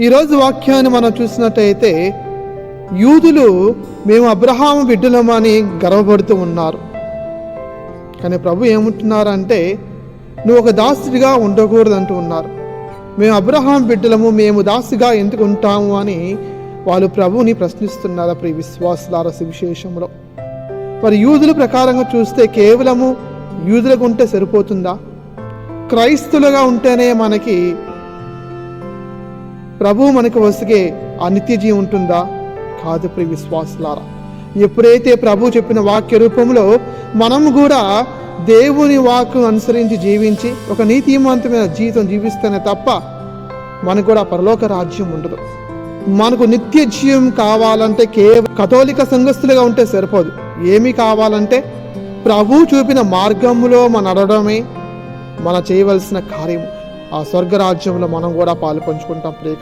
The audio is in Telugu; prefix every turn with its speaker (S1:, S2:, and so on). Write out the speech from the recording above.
S1: ఈరోజు వాక్యాన్ని మనం చూసినట్టయితే యూదులు మేము అబ్రహాము బిడ్డలమని గర్వపడుతూ ఉన్నారు. కానీ ప్రభు ఏమంటున్నారంటే నువ్వు ఒక దాసుడిగా ఉండకూడదు అంటూ ఉన్నారు. మేము అబ్రహాం బిడ్డలము మేము దాసుగా ఎందుకు ఉంటాము అని వాళ్ళు ప్రభువుని ప్రశ్నిస్తున్నారు ప్రియ విశ్వాసులార సువిశేషంలో మరి యూదుల ప్రకారంగా చూస్తే కేవలము యూదులకు ఉంటే సరిపోతుందా? క్రైస్తులుగా ఉంటేనే మనకి ప్రభు మనకు వస్తే ఆ నిత్య జీవం ఉంటుందా? కాదు ప్రియ విశ్వాసులారా. ఎప్పుడైతే ప్రభు చెప్పిన వాక్య రూపంలో మనం కూడా దేవుని వాక్కు అనుసరించి జీవించి ఒక నీతిమంతమైన జీవితం జీవిస్తేనే తప్ప మనకు కూడా పరలోక రాజ్యం ఉండదు. మనకు నిత్య జీవం కావాలంటే కేవలం కథోలిక సంఘస్థులుగా ఉంటే సరిపోదు. ఏమి కావాలంటే ప్రభు చూపిన మార్గంలో మన నడవడమే మన చేయవలసిన కార్యం ఆ స్వర్గరాజ్యంలో మనం కూడా పాలు పంచుకుంటాం ప్రియ